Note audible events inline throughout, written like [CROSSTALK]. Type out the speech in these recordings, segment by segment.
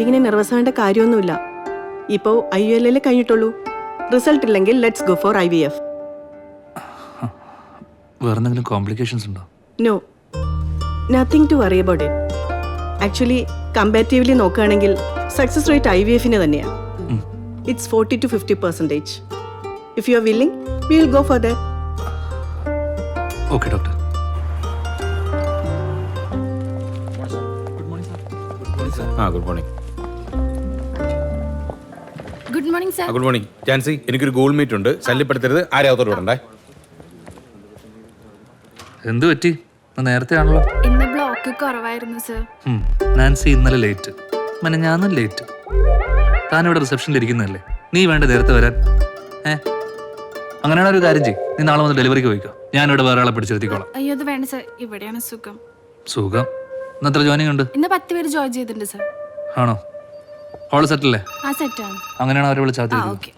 അവരിങ്ങനെ നെർവസ് ആവേണ്ട കാര്യമൊന്നുമില്ല. ഇപ്പോൾ ഐ യു എൽ എൽ കഴിഞ്ഞിട്ടുള്ളൂ. റിസൾട്ട് ഇല്ലെങ്കിൽ let's go for I V F. വേറെന്തെങ്കിലും കോംപ്ലിക്കേഷൻസ് ഉണ്ടോ? No. Nothing to worry about it. Actually comparatively നോക്കുകയാണെങ്കിൽ സക്സസ് റേറ്റ് ഐ വി എഫിന് തന്നെയാണ് it's forty two fifty percentage if you are willing we will go for the okay doctor ah good morning good morning sir good morning Jancy എനിക്കൊരു goal meet ഉണ്ട്. ശല്യപ്പെടുത്തരുത്. ആരാവത്തോട് വിടണ്ടേ? എന്ത് പറ്റി? നേരത്തെ ആണല്ലോ. ഇന്ന് block കുറവായിരുന്നു സർ നാൻസി ഇന്നലെ ലേറ്റ് മന ഞാനും ലേറ്റ് താൻ ഇവിടെ റിസപ്ഷനിൽ ഇരിക്കുന്നതല്ലേ? നീ വേണ്ട നേരത്തെ വരാൻ. ഏ? അങ്ങനെയാണെങ്കിൽ ഒരു കാര്യം ചെയ്യും. നീ നാളെ വന്ന് ഡെലിവറിക്ക് പോയിക്കോ. ഞാനിവിടെ വേറെ ആളെ പിടിച്ചെടുത്തിക്കോളാം അയ്യോ അത് വേണ്ട സർ ഇവിടെയാണ് സുഖം. സുഖം? ഇന്ന് എത്ര ജോയിനിങ് ഉണ്ട്? ഇന്ന് പത്ത് പേര് ജോയിൻ ചെയ്തിട്ടുണ്ട് സർ ആണോ? ഹോൾ സെറ്റല്ലേ ആ സെറ്റാണ് അങ്ങനെയാണ് അവരെ ആ വിളിച്ചാൽ ഓക്കെ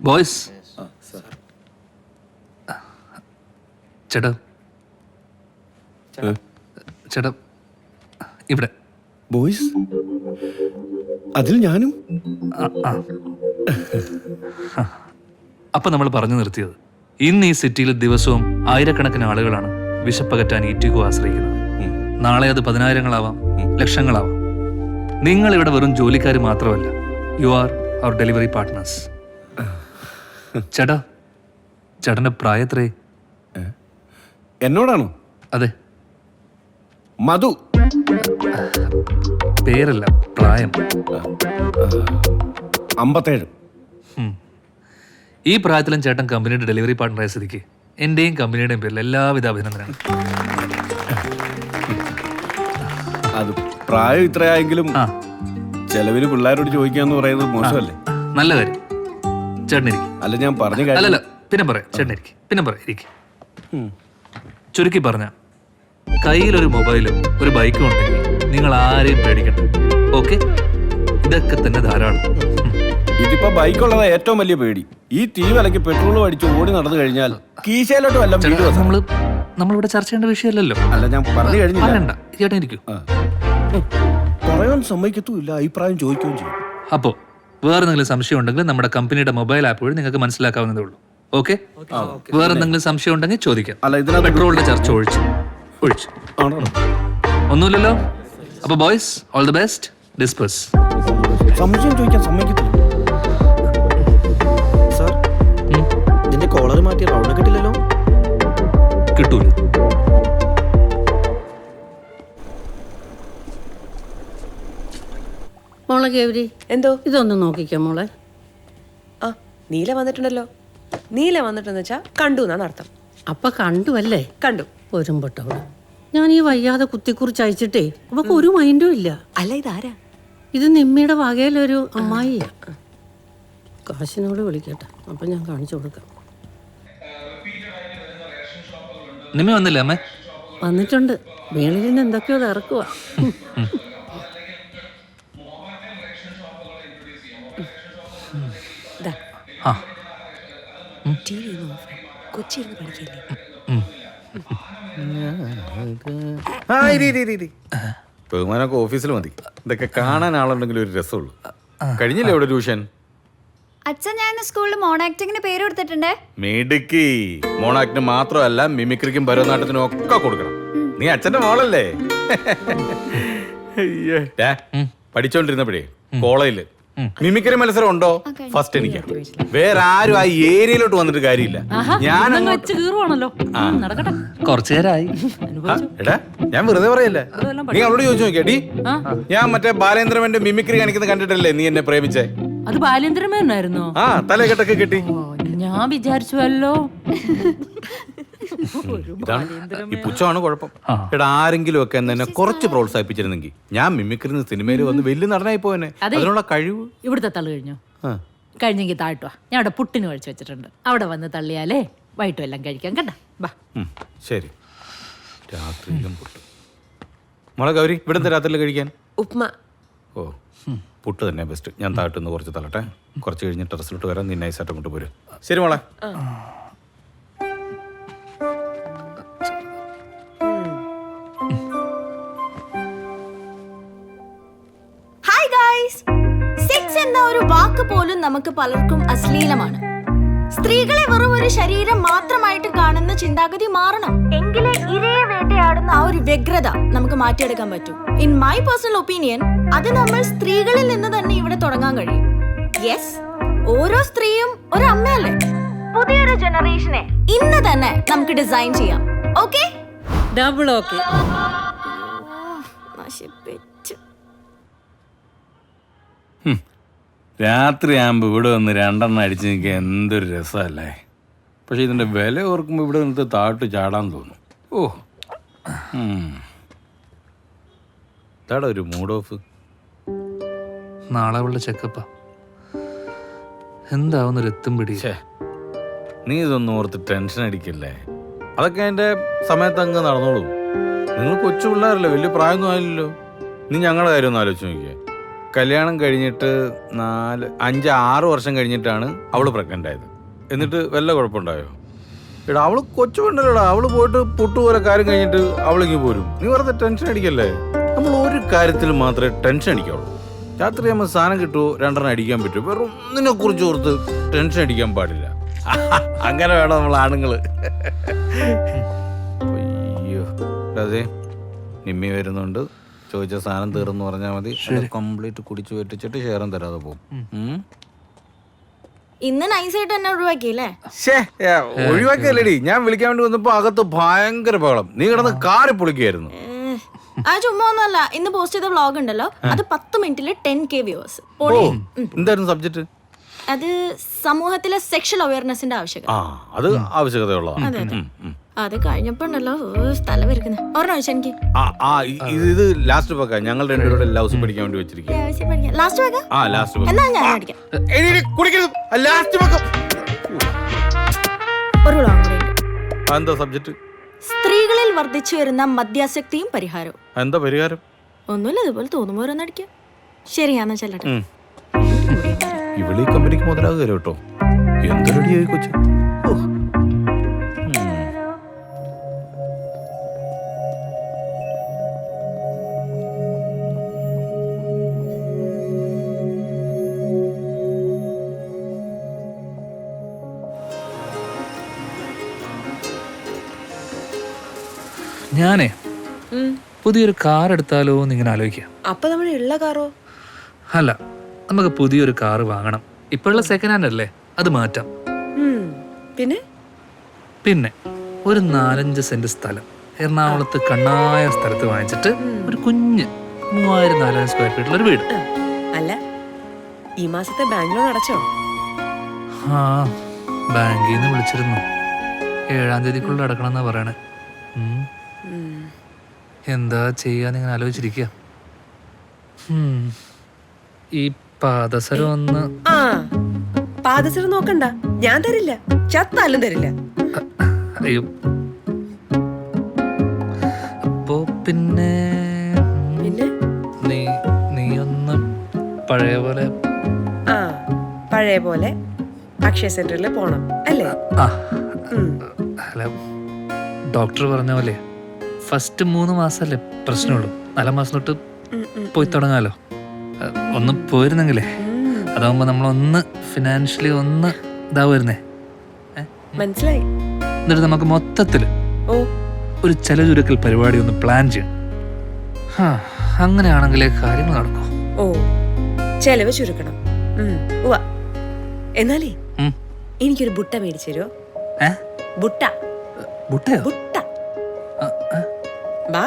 ബോയ്സ് ചേട്ടാ. ചേട്ടാ. ഇവിടെ. ബോയ്സ് അതിൽ ഞാനും? [LAUGHS] അപ്പൊ നമ്മൾ പറഞ്ഞു നിർത്തിയത്. ഇന്ന് ഈ സിറ്റിയിൽ ദിവസവും ആയിരക്കണക്കിന് ആളുകളാണ് വിശപ്പകറ്റാൻ ഈറ്റിക്കോ ആശ്രയിക്കുന്നത്. നാളെ അത് പതിനായിരങ്ങളാവാം ലക്ഷങ്ങളാവാം. നിങ്ങൾ ഇവിടെ വെറും ജോലിക്കാർ മാത്രമല്ല you are our delivery partners ചേട്ടാ ചേട്ടന്റെ പ്രായത്രേ എന്നോടാണോ? അതെ. മധു. പേരല്ല പ്രായം. അമ്പത്തേഴ്. ഈ പ്രായത്തിലും ചേട്ടൻ കമ്പനിയുടെ ഡെലിവറി പാർട്ട്ണറായ സ്ഥിതിക്ക് എന്റെയും കമ്പനിയുടെയും പേരിൽ എല്ലാവിധ അഭിനന്ദനങ്ങളും. അത് പ്രായം ഇത്രയായെങ്കിലും ആ. ചെലവിന് പിള്ളേരോട് ചോദിക്കാന്ന് പറയുന്നത് മോശമല്ലേ? നല്ല കാര്യം. ചേട്ടനിരിക്ക് അല്ല ഞാൻ പറഞ്ഞു കാര്യം അല്ലല്ല പിന്നെ പറയാം. ചേട്ടനിരിക്ക് പിന്നെ പറയാം ഇരിക്കും. ചുരുക്കി പറഞ്ഞ കയ്യിലൊരു മൊബൈലും ഒരു ബൈക്കും ഉണ്ടെങ്കിൽ നിങ്ങൾ ആരെയും പേടിക്കണ്ട. ഓക്കെ? ഇതൊക്കെ തന്നെ ധാരാളം. ഇതിപ്പോ ബൈക്കുള്ളതാ ഏറ്റവും വലിയ പേടി. ഈ തീ വിലക്ക് പെട്രോൾ അടിച്ച് ഓടി നടന്നു കഴിഞ്ഞാൽ കീശയിലോട്ട് വല്ല നമ്മൾ ഇവിടെ നമ്മൾ നമ്മളിവിടെ ചർച്ച ചെയ്യേണ്ട വിഷയമല്ലല്ലോ. അല്ല ഞാൻ പറഞ്ഞു കഴിഞ്ഞില്ല. ചേട്ടൻ ഇരിക്കൂ. പറയാൻ സമ്മതിക്കത്തുമില്ല അഭിപ്രായം ചോദിക്കുകയും ചെയ്യും. അപ്പോ വേറെ എന്തെങ്കിലും സംശയം ഉണ്ടെങ്കിൽ നമ്മുടെ കമ്പനിയുടെ മൊബൈൽ ആപ്പ് വഴി നിങ്ങൾക്ക് മനസ്സിലാക്കാവുന്നതേ ഉള്ളൂ. ഓക്കെ? വേറെ എന്തെങ്കിലും സംശയം ഉണ്ടെങ്കിൽ ചോദിക്കാം. അല്ല ഇതിനകത്ത് പെട്രോളിന്റെ ചർച്ച ഒഴിച്ചു. ഒഴിച്ചു. ഒന്നുമില്ലല്ലോ? അപ്പൊ boys all the best disperse സംശയം ചോദിക്കാൻ സമ്മതിക്കത്തില്ല. ഇതിന്റെ കോളർ മാറ്റി റൗണ്ട് കിട്ടില്ലല്ലോ. കിട്ടൂല. മോളെ ഗൗരി എന്തോ? ഇതൊന്ന് നോക്കിക്കോ മോളെ. ആ നീല വന്നിട്ടുണ്ടല്ലോ. നീല വന്നിട്ടെന്ന് വെച്ചാ കണ്ടു എന്നാണ് അർത്ഥം. അപ്പൊ കണ്ടു അല്ലേ? കണ്ടു. ഒരുമ്പട്ടവൾ. ഞാൻ ഈ വയ്യാതെ കുത്തിക്കുറിച്ച് അയച്ചിട്ടേ അവക്ക് ഒരു മൈൻഡും ഇല്ല. അല്ല ഇതാരാ? ഇത് നിമ്മിയുടെ വകയിലൊരു അമ്മായി കാശിനോട് വിളിക്കട്ടെ. അപ്പൊ ഞാൻ കാണിച്ചു കൊടുക്കാം. നിമ്മ വന്നില്ലേ അമ്മേ? വന്നിട്ടുണ്ട്. വീണിൽ നിന്ന് എന്തൊക്കെയോ ഇറക്കുക പഠിക്കല്ലേ? ബഹുമാനമൊക്കെ ഓഫീസിൽ മതി. ഇതൊക്കെ കാണാൻ ആളുണ്ടെങ്കിൽ ഒരു രസമുള്ളൂ. കഴിഞ്ഞില്ലേ ഇവിടെ ട്യൂഷൻ? അച്ഛൻ ഞാൻ സ്കൂളിൽ മോണാക്ടിങ്ങിന് പേര് കൊടുത്തിട്ടുണ്ട്. മിടുക്കി. മോണാക്ടിന് മാത്രമല്ല മിമിക്രിക്കും ഭരതനാട്യത്തിനും ഒക്കെ കൊടുക്കണം. നീ അച്ഛന്റെ മോളല്ലേ. ഡാ, പഠിച്ചോണ്ടിരുന്നപ്പോഴേ കോളേജിൽ മിമിക്രി മത്സരം ഉണ്ടോ? ഫസ്റ്റ് എനിക്ക്. വേറെ ആരും ആ ഏരിയയിലോട്ട് വന്നിട്ട് കാര്യമില്ല. ഞാൻ അങ്ങോട്ട്- കീറുവാണല്ലോ. ആ. നടക്കട്ടെ. കുറച്ചു നേരമായി ആ, എടാ ഞാൻ വെറുതെ പറയല്ലേ? നീ അവളോട് ചോദിച്ചു നോക്കിയാടി ഞാൻ മറ്റേ ബാലേന്ദ്രമന്റെ മിമിക്രി കാണിക്കുന്നത് കണ്ടിട്ടല്ലേ നീ എന്നെ പ്രേമിച്ചേ? അത് ബാലേന്ദ്രമേനായിരുന്നോ ആ തലകെട്ടൊക്കെ കിട്ടി. ഞാൻ വിചാരിച്ചുവല്ലോ. ഇതാണ് ഈ പുച്ഛമാണ് കുഴപ്പം. എടാ ആരെങ്കിലും ഒക്കെ എന്നെ കുറച്ച് പ്രോത്സാഹിപ്പിച്ചിരുന്നെങ്കിൽ ഞാൻ മിമിക്രി സിനിമയിൽ വന്ന് വലിയ നടനായി പോയനെ. അതിനുള്ള കഴിവ്? ഇവിടുത്തെ തള്ളു കഴിഞ്ഞോ? ആ. കഴിഞ്ഞെങ്കിൽ താഴ്ത്തുവാ ഞാൻ അവിടെ പുട്ടിന് കഴിച്ചു വെച്ചിട്ടുണ്ട്. അവിടെ വന്ന് തള്ളിയാലേ വൈകിട്ടും എല്ലാം കഴിക്കാം. കേട്ടാ ബാ ശരി. രാത്രിയിലും പുട്ട്. മോളെ ഗൗരി ഇവിടുത്തെ രാത്രിയിൽ കഴിക്കാൻ? ഉപ്മ. ഓ പുട്ട് തന്നെ ബെസ്റ്റ് ഞാൻ താഴ്ത്തുനിന്ന് കുറച്ച് തള്ളട്ടെ. കുറച്ച് കഴിഞ്ഞ് ടെറസിലോട്ട് വരാം. നിന്നെ നൈസായിട്ട് കൊണ്ട് പോരും. ശരി മോളെ. ഹായ് ഒരു വാക്ക് പോലും നമുക്ക് പലർക്കും അശ്ലീലമാണ്. സ്ത്രീകളെ വെറും ഒരു ശരീരം മാത്രമായിട്ട് കാണുന്ന ചിന്താഗതി മാറണം. എങ്കിലേ ഇരയെ വേട്ടയാടുന്ന ആ ഒരു വ്യഗ്രത നമുക്ക് മാറ്റിയെടുക്കാൻ പറ്റും. ഇൻ മൈ പേഴ്സണൽ ഒപ്പീനിയൻ അത് നമ്മൾ സ്ത്രീകളിൽ നിന്ന് തന്നെ ഇവിടെ തുടങ്ങാൻ കഴിയും. യെസ് ഓരോ സ്ത്രീയും ഒരു അമ്മയല്ലേ? പുതിയൊരു ജനറേഷനെ ഇന്ന് തന്നെ നമുക്ക് ഡിസൈൻ ചെയ്യാം. ഓക്കെ ഡബിൾ ഓക്കെ നശിപ്പിച്ചു. രാത്രിയാകുമ്പോൾ ഇവിടെ വന്ന് രണ്ടെണ്ണം അടിച്ച് നിൽക്കുക എന്തൊരു രസമല്ലേ? പക്ഷെ ഇതിന്റെ വില ഓർക്കുമ്പോൾ ഇവിടെ നിന്നിട്ട് താട്ട് ചാടാൻ തോന്നും. ഓ. താടാ ഒരു മൂഡ് ഓഫ് നാളെ അവളുടെ ചെക്കപ്പാ. എന്താവുന്നൊരു എത്തും പിടി. ഛേ. നീ ഇതൊന്നും ഓർത്ത് ടെൻഷൻ അടിക്കല്ലേ? അതൊക്കെ എന്റെ സമയത്ത് അങ്ങ് നടന്നോളൂ. നിങ്ങൾ കൊച്ചു പിള്ളേരല്ലേ വലിയ പ്രായമൊന്നും ആയില്ലല്ലോ. നീ ഞങ്ങളുടെ കാര്യം ഒന്ന് ആലോചിച്ച് നോക്കിയേ. കല്യാണം കഴിഞ്ഞിട്ട് നാല് അഞ്ച് ആറ് വർഷം കഴിഞ്ഞിട്ടാണ് അവൾ പ്രഗ്നന്റ് ആയത്. എന്നിട്ട് വല്ല കുഴപ്പമുണ്ടായോ? എടാ അവൾ കൊച്ചു പെണ്ണല്ലോടാ. അവൾ പോയിട്ട് പുട്ടുപോലെ കാര്യം കഴിഞ്ഞിട്ട് അവളിങ്ങ് പോരും. നീ വെറുതെ ടെൻഷൻ അടിക്കല്ലേ? നമ്മൾ ഒരു കാര്യത്തിൽ മാത്രമേ ടെൻഷൻ അടിക്കാവുള്ളൂ. രാത്രി നമ്മൾ സാധനം കിട്ടുമോ രണ്ടെണ്ണം അടിക്കാൻ പറ്റുമോ വെറും ഒന്നിനെ കുറിച്ച് ഓർത്ത് ടെൻഷൻ അടിക്കാൻ പാടില്ല. [LAUGHS] അങ്ങനെ വേണം നമ്മൾ ആണുങ്ങൾ. [LAUGHS] അയ്യോ. അതെ നിമ്മി വരുന്നുണ്ട്. ചോദിച്ച സാധനം തീർന്നു പറഞ്ഞാൽ മതി. കംപ്ലീറ്റ് കുടിച്ചു വെട്ടിച്ചിട്ട് ഷെയറും തരാതെ പോകും? ഇന്ന് നൈസായിട്ട് എന്നെ ഒഴിവാക്കിയില്ലേ? ഒഴിവാക്കിയല്ലേടി. ഞാൻ വിളിക്കാൻ വേണ്ടി വന്നപ്പോ അകത്ത് ഭയങ്കര ബഹളം. നീ കിടന്ന് കാറി പൊളിക്കായിരുന്നു. ആ ചുമ്മാ ഒന്നുമല്ല. ഇന്ന് പോസ്റ്റ് ചെയ്ത വ്ളോഗ് ഉണ്ടല്ലോ. അത് പത്ത് മിനിറ്റിൽ ടെൻ കെ വ്യൂവേഴ്സ് എന്തായിരുന്നു സബ്ജക്ട് അത് സമൂഹത്തിലെ സെക്ഷൽ അവയർനെസിന്റെ ആവശ്യകത. അത് ഉം. അത് കഴിഞ്ഞപ്പോണ്ടല്ലോ സ്ഥലം വരുന്നത് ഓർമ്മ വെച്ചാൽ എനിക്ക്. ആ ആ ഇ- ഇത് ലാസ്റ്റ് വെക്കാം ഞങ്ങൾ രണ്ടുപേരുടെ ലൗസ് പഠിക്കാൻ വേണ്ടി വെച്ചിരിക്കുക ലാസ്റ്റ് വെക്കാം ആ ലാസ്റ്റ് വെക്കാം എന്നാ ഞാൻ അടിക്കാം കുടിക്കരുത്. ലാസ്റ്റ് വെക്കാം ഒരു കൂടെ. എന്താ സബ്ജക്റ്റ് സ്ത്രീകളിൽ വർദ്ധിച്ചു വരുന്ന മദ്യാസക്തിയും പരിഹാരവും. എന്താ പരിഹാരം? ഒന്നുമില്ല ഇതുപോലെ തോന്നുമ്പോ ഓരോന്ന് അടിക്കാം. ശരിയാന്ന് ചെല്ലട്ടെ ഉം. ഇവളീ കമ്പനിക്ക് മുതലാകുക കേട്ടോ എന്തൊരു കൊച്ചു. ഓ. ഞാനേ പുതിയൊരു കാർ എടുത്താലോ എന്ന് ഇങ്ങനെ ആലോചിക്കുക അപ്പൊ നമ്മുടെ ഉള്ള കാറോ? അല്ല നമുക്ക് പുതിയൊരു കാർ വാങ്ങണം. ഇപ്പോഴുള്ള സെക്കൻഡ് ഹാൻഡ് അല്ലേ? അത് മാറ്റാം. പിന്നെ? പിന്നെ ഒരു നാലഞ്ച് സെന്റ് സ്ഥലം. എറണാകുളത്ത് കണ്ണായ സ്ഥലത്ത് വാങ്ങിച്ചിട്ട് ഒരു കുഞ്ഞ് മൂവായിരം നാലായിരം സ്ക്വയർ ഫീറ്റിൽ ഒരു വീട്. അല്ല ഈ മാസത്തെ ബാങ്ക് ലോൺ അടച്ചോ? ആ ബാങ്കിൽ നിന്ന് വിളിച്ചിരുന്നു. ഏഴാം തീയതിക്കുള്ളിൽ അടക്കണം എന്നാ പറയണേ. എന്താ ചെയ്യാന്ന് ഇങ്ങനെ ആലോചിച്ചിരിക്കുക ഈ പാദസരം ഒന്ന് ആ പാദസരം നോക്കണ്ട. ഞാൻ തരില്ല. ചത്താലും തരില്ല. അയ്യോ. അപ്പോ പിന്നെ നീ നീ ഒന്ന് പഴയ പോലെ. ആ പഴയ പോലെ അക്ഷയ സെന്ററിൽ പോണം അല്ലേ. അല്ല ഡോക്ടർ പറഞ്ഞ പോലെ. ഫസ്റ്റ് മൂന്ന് മാസമല്ലേ പ്രശ്നമുള്ളൂ. നാലാം മാസം തൊട്ട്. പോയി തുടങ്ങാലോ. ഒന്ന് പോയിരുന്നെങ്കിലേ. അതാവുമ്പോൾ അതാവുമ്പോ നമ്മളൊന്ന് ഫിനാൻഷ്യലി ഒന്ന് ഇതാവുമായിരുന്നേ. മനസ്സിലായി. എന്നിട്ട് നമുക്ക് മൊത്തത്തിൽ ഒരു ചെലചുരുക്കൽ പരിപാടി ഒന്ന് പ്ലാൻ ചെയ്യണം. അങ്ങനെയാണെങ്കിലേ കാര്യങ്ങൾ നടക്കൂ. ഓ ചെലവ് ചുരുക്കണം. എന്നാലേ. എനിക്കൊരു ബുട്ട മേടിച്ചു തരുമോ ബുട്ട. ബുട്ടയോ? ബുട്ട. ആ, ആ,